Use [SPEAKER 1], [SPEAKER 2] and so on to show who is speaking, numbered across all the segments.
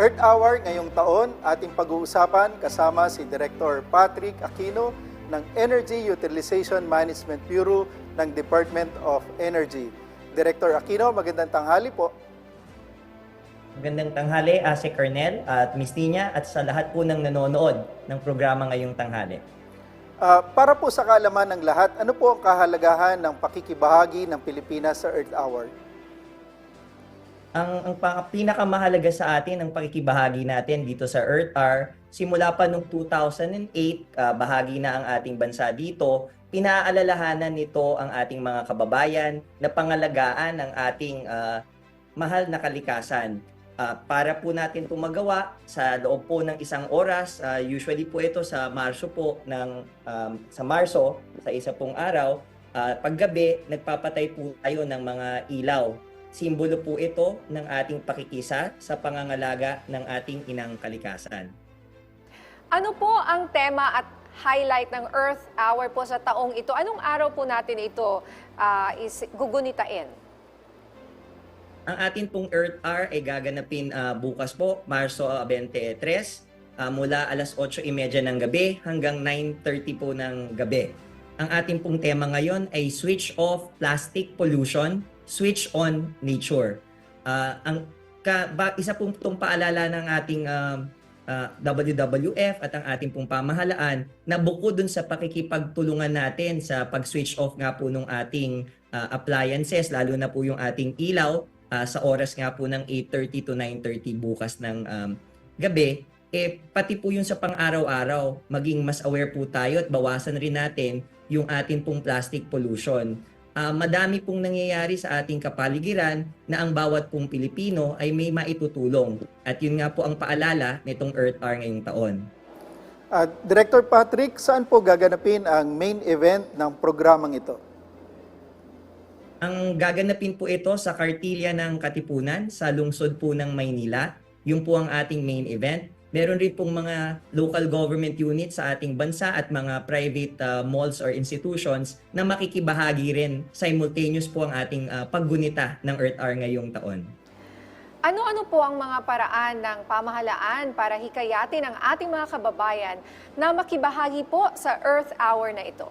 [SPEAKER 1] Earth Hour ngayong taon, ating pag-uusapan kasama si Director Patrick Aquino ng Energy Utilization Management Bureau ng Department of Energy. Director Aquino, magandang tanghali po.
[SPEAKER 2] Magandang tanghali, Ase Cornel at Miss Nina at sa lahat po ng nanonood ng programa ngayong tanghali.
[SPEAKER 1] Ah, para po sa kaalaman ng lahat, ano po ang kahalagahan ng pakikibahagi ng Pilipinas sa Earth Hour?
[SPEAKER 2] Ang, ang pinakamahalaga sa atin ang pakikibahagi natin dito sa Earth Hour, simula pa noong 2008, ah, bahagi na ang ating bansa dito, pinaalalahanan nito ang ating mga kababayan na pangalagaan ang ating ah, mahal na kalikasan. Ah, para po natin itong magawa sa loob po ng isang oras, ah, usually po ito sa Marso po ng um, sa Marso, sa isa pong araw, ah, paggabi nagpapatay po tayo ng mga ilaw Simbolo po ito ng ating pakikisa sa pangangalaga ng ating inang kalikasan.
[SPEAKER 3] Ano po ang tema at highlight ng Earth Hour po sa taong ito? Anong araw po natin ito ah, is gugunitain?
[SPEAKER 2] Ang atin pong Earth Hour ay gaganapin ah, bukas po, Marso ah, 23, ah, mula alas 8.30 ng gabi hanggang 9.30 po ng gabi. Ang ating pong tema ngayon ay Switch Off Plastic Pollution, Switch On Nature. Ah, ang ka, ba, isa pong itong paalala ng ating ah, ah, WWF at ang ating pong pamahalaan na bukod dun sa pakikipagtulungan natin sa pag-switch off nga po ng ating ah, appliances, lalo na po yung ating ilaw, ah, sa oras nga po ng 8.30 to 9.30 bukas ng um, gabi, eh pati po yung sa pang-araw-araw, maging mas aware po tayo at bawasan rin natin yung ating pong plastic pollution. Ah, madami pong nangyayari sa ating kapaligiran na ang bawat pong Pilipino ay may maitutulong. At yun nga po ang paalala nitong Earth Hour ngayong taon.
[SPEAKER 1] Ah, Director Patrick, saan po gaganapin ang main event ng programang ito?
[SPEAKER 2] Ang gaganapin po ito sa Kartilya ng Katipunan sa lungsod po ng Maynila. Yung po ang ating main event. Meron rin pong mga local government units sa ating bansa at mga private uh, malls or institutions na makikibahagi rin simultaneous po ang ating uh, paggunita ng Earth Hour ngayong taon.
[SPEAKER 3] Ano-ano po ang mga paraan ng pamahalaan para hikayatin ang ating mga kababayan na makibahagi po sa Earth Hour na ito?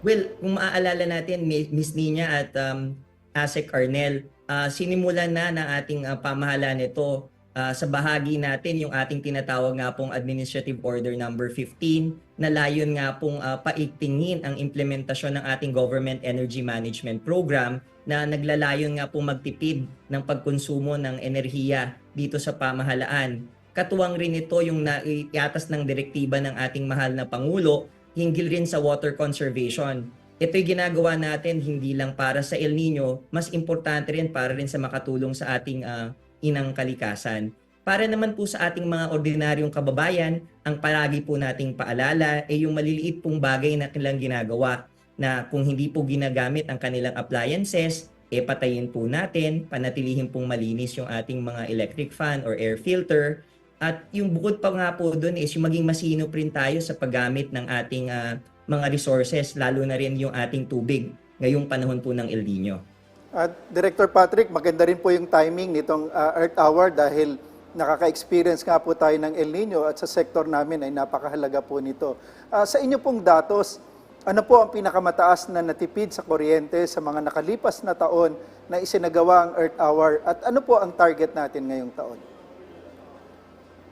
[SPEAKER 2] Well, kung maaalala natin, Mi- Miss Nina at um, Asek Arnel, ah, sinimulan na ng ating ah, pamahalaan ito ah, sa bahagi natin yung ating tinatawag nga pong Administrative Order Number 15 na layon nga pong ah, paigtingin ang implementasyon ng ating Government Energy Management Program na naglalayon nga pong magtipid ng pagkonsumo ng enerhiya dito sa pamahalaan. Katuwang rin ito yung naiatas ng direktiba ng ating mahal na Pangulo hinggil rin sa water conservation. Ito'y ginagawa natin hindi lang para sa El Nino, mas importante rin para rin sa makatulong sa ating ah, inang kalikasan. Para naman po sa ating mga ordinaryong kababayan, ang palagi po nating paalala ay yung maliliit pong bagay na kanilang ginagawa na kung hindi po ginagamit ang kanilang appliances, e patayin po natin, panatilihin pong malinis yung ating mga electric fan or air filter, at yung bukod pa nga po doon is yung maging masinop rin tayo sa paggamit ng ating ah, mga resources, lalo na rin yung ating tubig ngayong panahon po ng El Nino.
[SPEAKER 1] At Director Patrick, maganda rin po yung timing nitong ah, Earth Hour dahil nakaka-experience nga po tayo ng El Nino at sa sektor namin ay napakahalaga po nito. Ah, sa inyo pong datos, ano po ang pinakamataas na natipid sa kuryente sa mga nakalipas na taon na isinagawa ang Earth Hour at ano po ang target natin ngayong taon?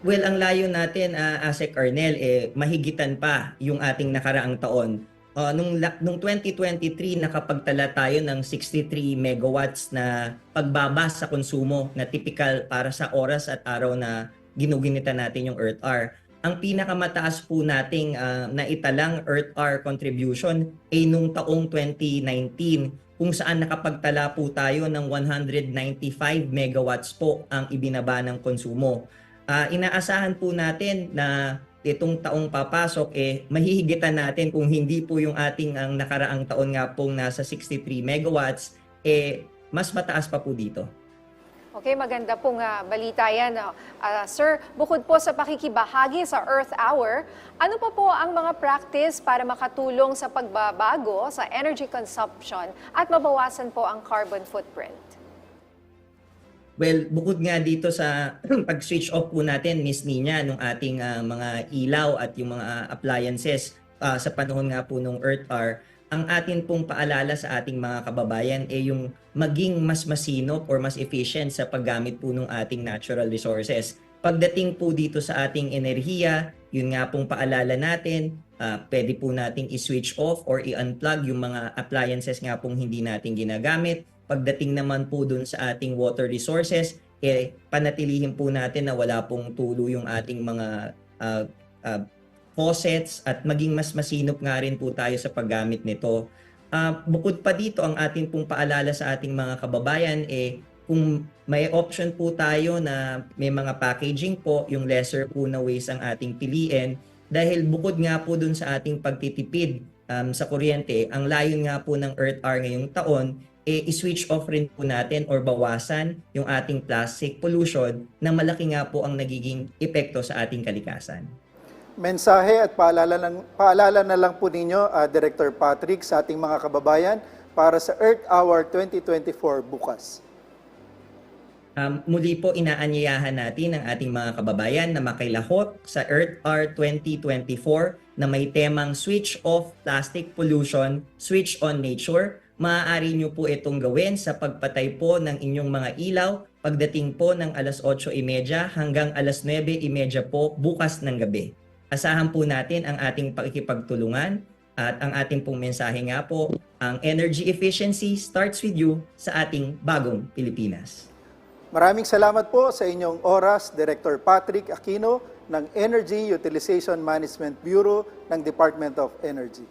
[SPEAKER 2] Well, ang layo natin, uh, Asek Arnel, eh, mahigitan pa yung ating nakaraang taon. Uh, nung, nung 2023, nakapagtala tayo ng 63 megawatts na pagbaba sa konsumo na typical para sa oras at araw na ginuginita natin yung Earth Hour. Ang pinakamataas po nating uh, naitalang Earth Hour contribution ay nung taong 2019 kung saan nakapagtala po tayo ng 195 megawatts po ang ibinaba ng konsumo. Ah, inaasahan po natin na itong taong papasok eh mahihigitan natin kung hindi po yung ating ang nakaraang taon nga pong nasa 63 megawatts eh mas mataas pa po dito.
[SPEAKER 3] Okay, maganda pong ah, balita yan. Ah, sir, bukod po sa pakikibahagi sa Earth Hour, ano pa po ang mga practice para makatulong sa pagbabago sa energy consumption at mabawasan po ang carbon footprint?
[SPEAKER 2] Well, bukod nga dito sa pag-switch off po natin, Miss Nina, nung ating ah, mga ilaw at yung mga appliances ah, sa panahon nga po nung Earth Hour, ang atin pong paalala sa ating mga kababayan ay yung maging mas masinop or mas efficient sa paggamit po ng ating natural resources. Pagdating po dito sa ating enerhiya, yun nga pong paalala natin, ah, pwede po nating i-switch off or i-unplug yung mga appliances nga pong hindi natin ginagamit. Pagdating naman po dun sa ating water resources, eh, panatilihin po natin na wala pong tulo yung ating mga ah, ah, faucets at maging mas masinop nga rin po tayo sa paggamit nito. Ah, bukod pa dito, ang ating pong paalala sa ating mga kababayan, eh, kung may option po tayo na may mga packaging po, yung lesser po na ways ang ating piliin, dahil bukod nga po dun sa ating pagtitipid um, sa kuryente, ang layon nga po ng Earth Hour ngayong taon, eh, i-switch off rin po natin or bawasan yung ating plastic pollution na malaki nga po ang nagiging epekto sa ating kalikasan.
[SPEAKER 1] Mensahe at paalala, lang, paalala na lang po ninyo, ah, Director Patrick, sa ating mga kababayan para sa Earth Hour 2024 bukas.
[SPEAKER 2] Um, muli po inaanyayahan natin ang ating mga kababayan na makilahok sa Earth Hour 2024 na may temang Switch Off Plastic Pollution, Switch On Nature. Maaari nyo po itong gawin sa pagpatay po ng inyong mga ilaw pagdating po ng alas 8.30 hanggang alas 9.30 po bukas ng gabi. Asahan po natin ang ating pakikipagtulungan at ang ating pong mensahe nga po, ang energy efficiency starts with you sa ating bagong Pilipinas.
[SPEAKER 1] Maraming salamat po sa inyong oras, Director Patrick Aquino ng Energy Utilization Management Bureau ng Department of Energy.